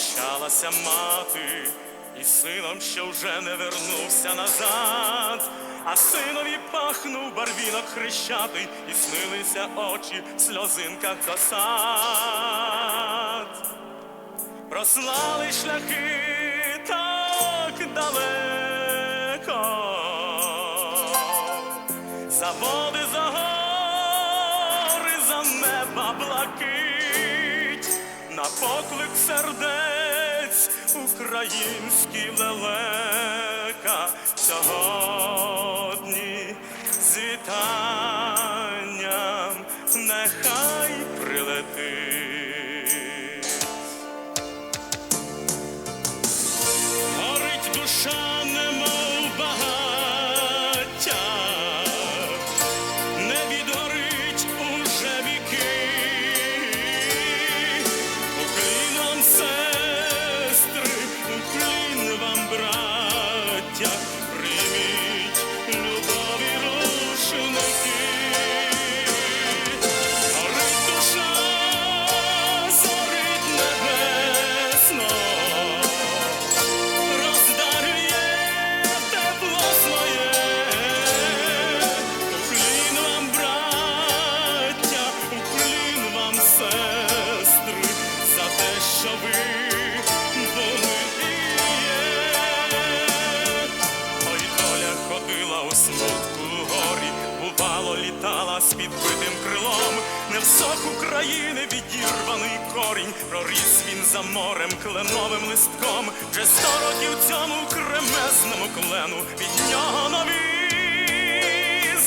давно попрощалася мати, і сином, що вже не вернувся назад, а синові пахнув барвінок хрещатий, і снилися очі в сльозинках до сад. Прослали шляхи так далеко, за води, за гори, за неба блакить, на поклик сердець українські лелека. Сьогодні з кленовим листком, вже сто років цьому кремезному клену, від нього нові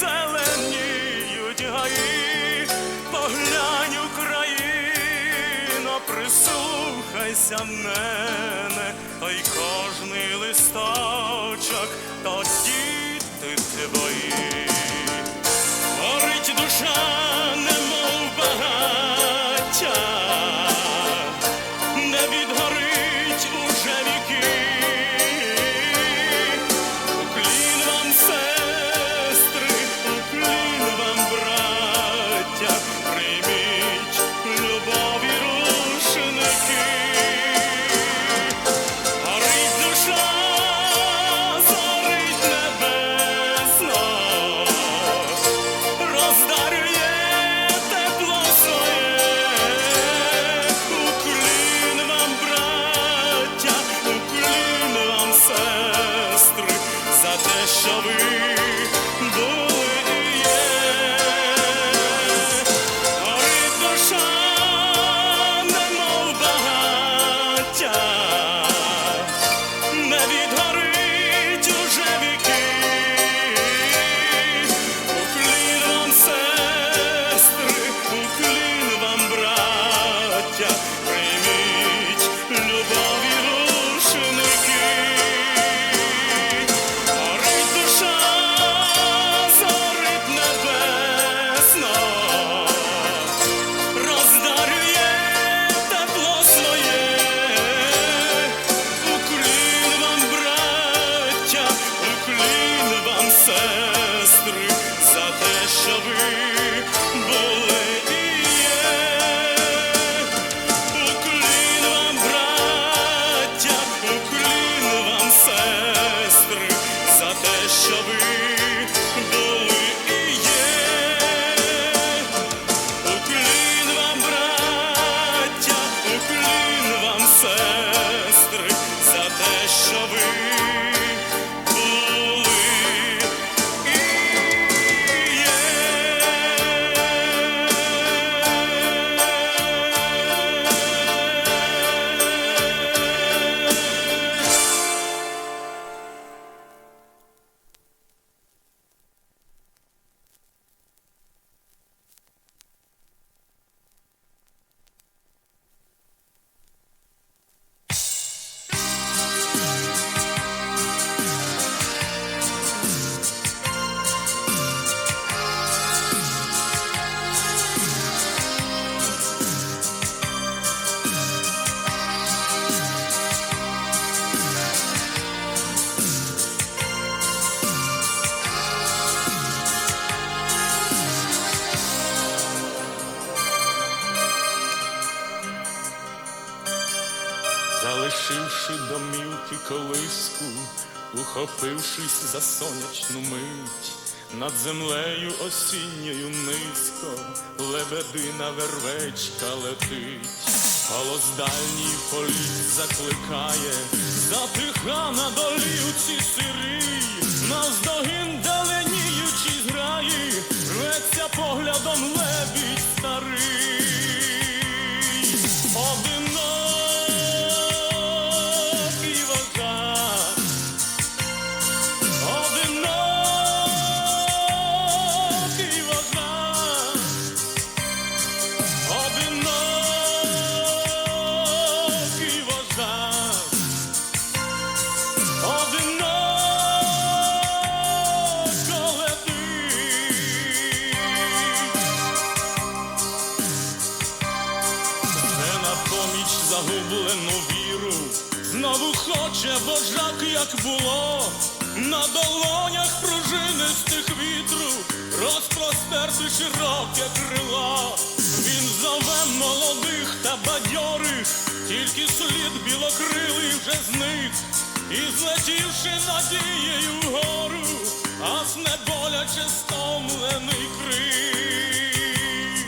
зеленіють гаї, поглянь, Україно, прислухайся мене, той кожний листочок, то діти твої. Горить душа, сонячну мить, над землею осінньою низько, лебедина вервечка летить, голос дальній політ закликає, затиха на долівці сирій, наздогін даленіючи зграї, рветься поглядом лебідь старий. Загублену віру, знову хоче божак, як було, на долонях пружинистих вітру, розпростерти широке крило. Він зове молодих та бадьорих, тільки слід білокрилий вже зник, і злетівши надією вгору, аж не боляче стомлений крик.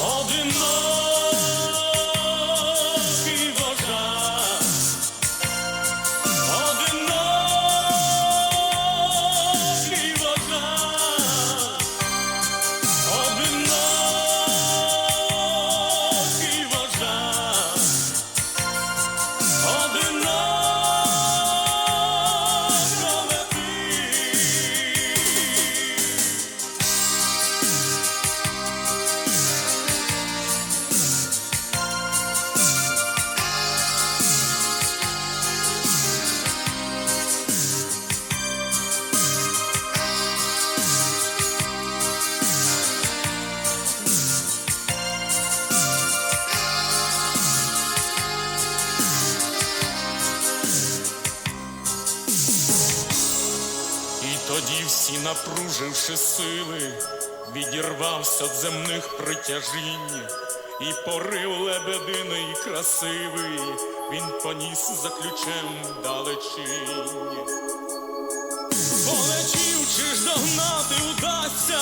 Одинокий напруживши сили, відірвався від земних притяжінь, і порив лебединий красивий, він поніс за ключем далечінь. Полетів чи ж догнати удасться,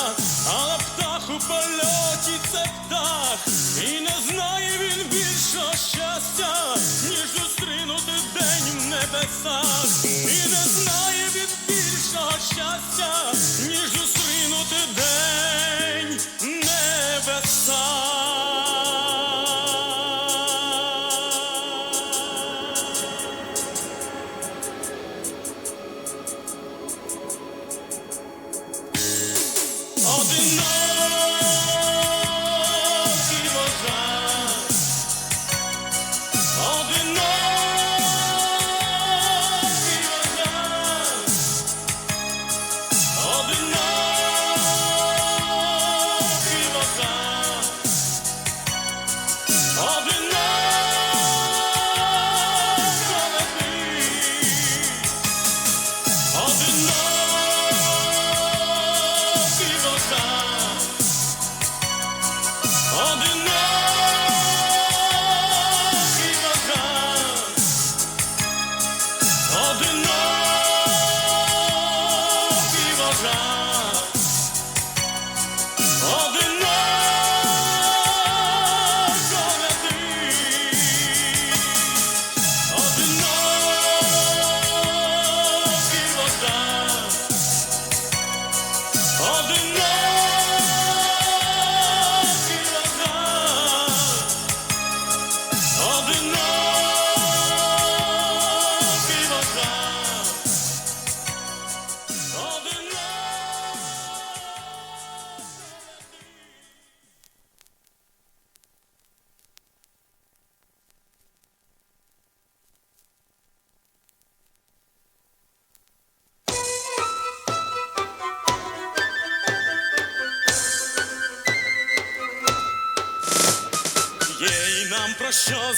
але птах у польоті це птах, і не знає він більшого щастя, ніж зустрінути день в небесах,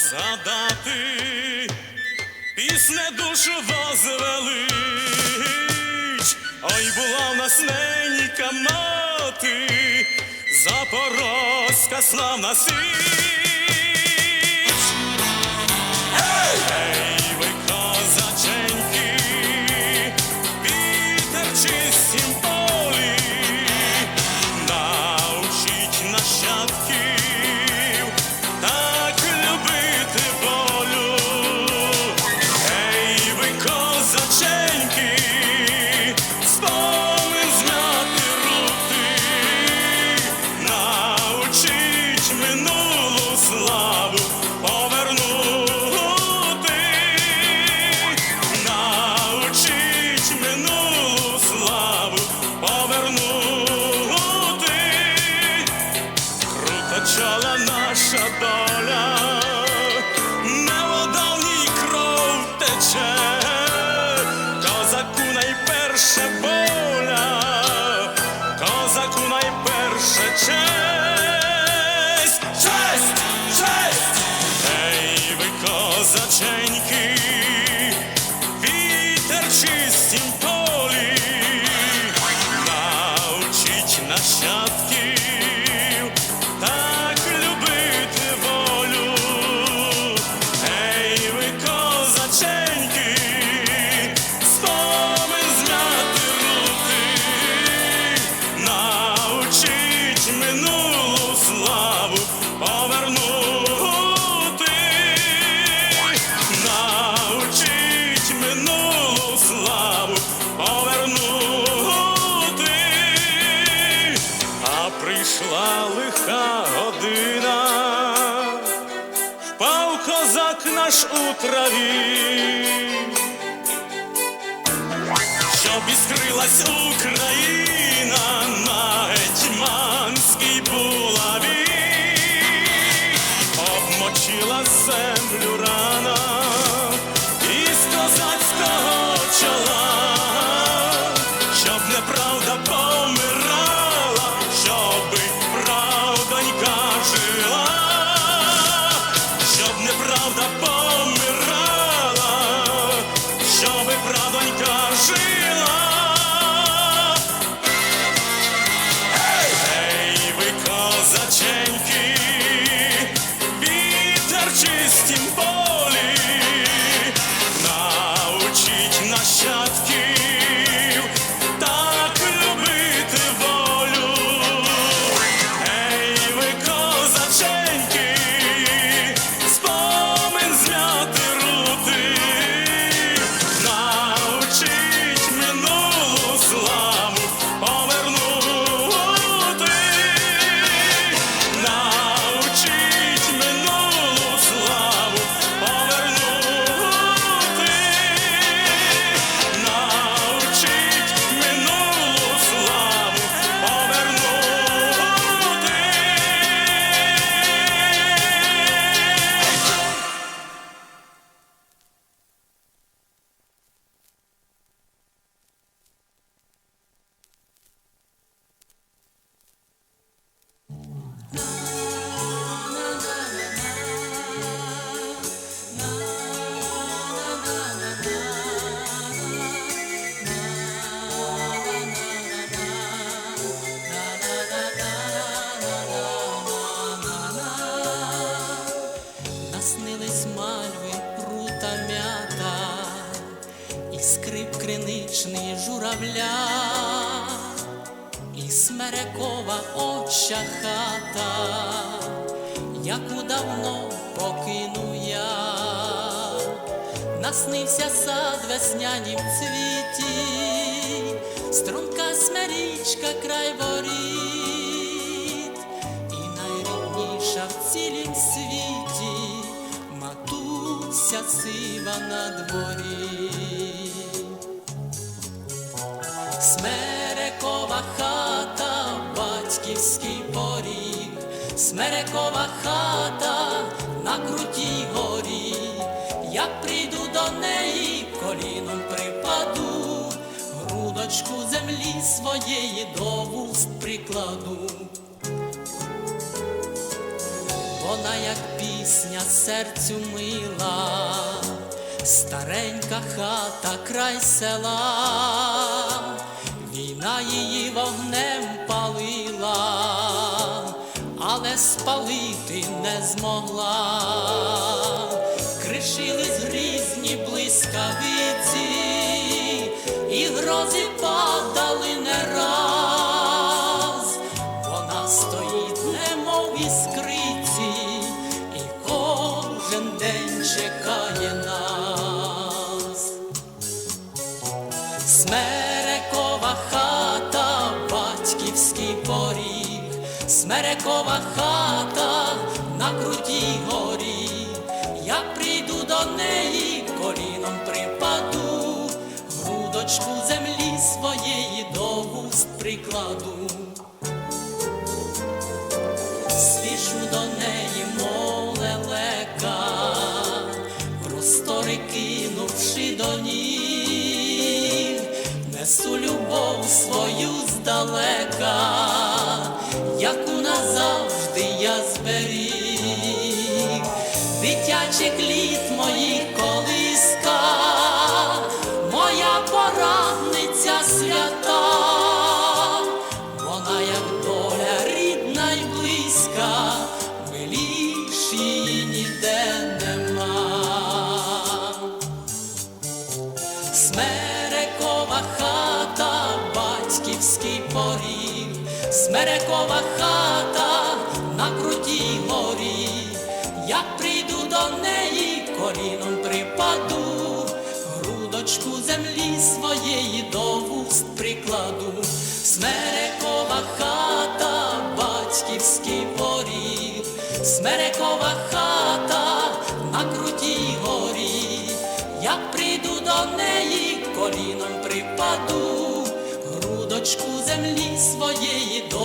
що згадати, пісне душу возвелич. Ой, була в нас ненька мати, Запорозька славна січ. Гей! козаченьки, траві, смерекова обща хата, яку давно покину я, наснився сад веснянім цвіті, струнка смерічка край воріт, і найрідніша в цілім світі матуся сива на дворі. Смерекова хата, смерекова хата на крутій горі. Як прийду до неї, коліном припаду, грудочку землі своєї до вуст прикладу. Вона як пісня серцю мила, старенька хата край села, війна її вогнем спалити не змогла. Кришились грізні блискавиці, і грози падали не смерекова хата на крутій горі. Я прийду до неї, коліном припаду, грудочку землі своєї до вуст прикладу. Свіжу до неї молелека, простори кинувши до ніг, несу любов свою здалека, яку назавжди я зберіг, своєї до вуст прикладу, смерекова хата, батьківський поріг, смерекова хата на крутій горі, як прийду до неї, коліном припаду, грудочку землі своєї до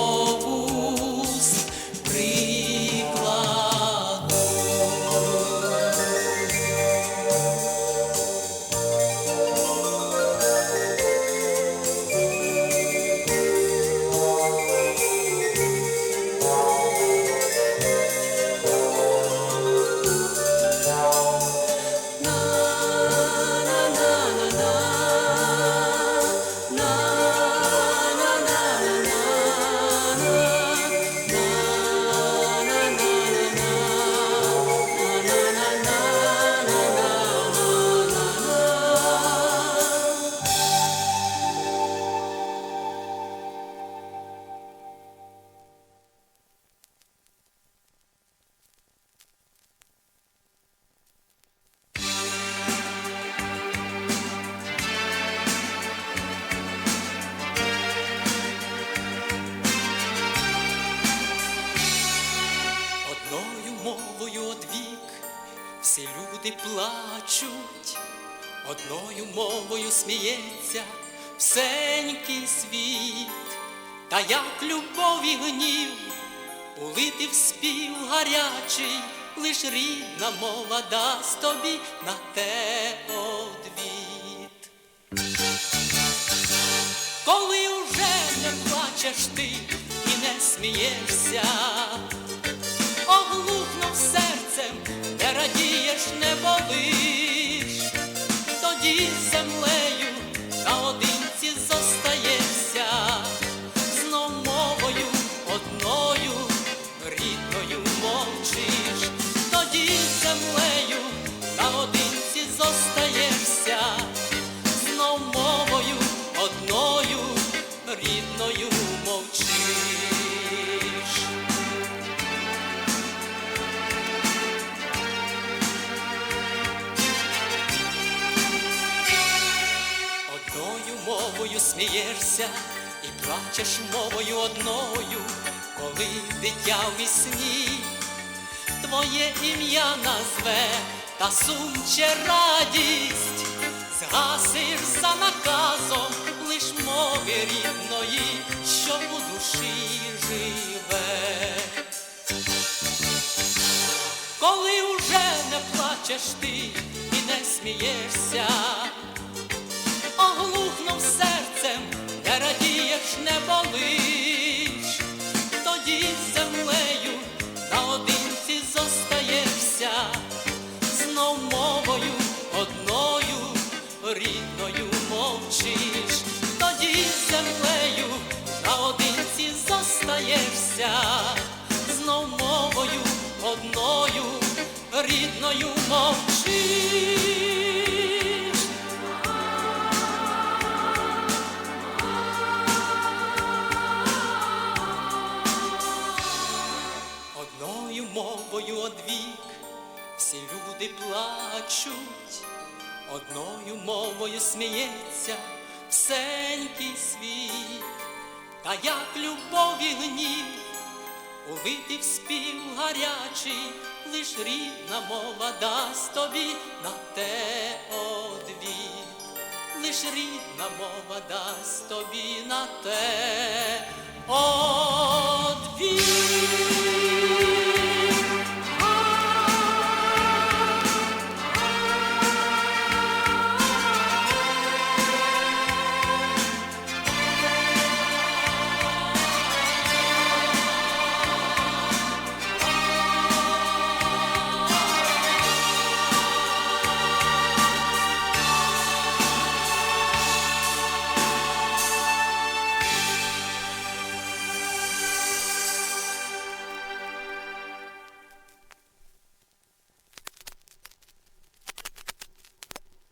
мовою одвік. Всі люди плачуть, одною мовою сміється всенький світ, та як любов і гнів улити в спів гарячий, лиш рідна мова дасть тобі на те одвіт. Коли уже не плачеш ти і не смієшся, оглухнув серцем, не радієш, не болиш, тоді плачеш мовою одною, коли дитя в вісні твоє ім'я назве та сумче радість, згасиш за наказом лиш мови рідної, що у душі живе. Коли уже не плачеш ти і не смієшся, радієш, не болиш, тоді з землею наодинці зостаєшся, знов мовою одною рідною мовчиш, тоді з землею наодинці зостаєшся, знов мовою одною рідною мовчиш. Люди плачуть, одною мовою сміється всенький світ, та як любов і гнів улити в спів гарячий, лиш рідна мова дасть тобі на те одвіт, лиш рідна мова дасть тобі на те одвіт.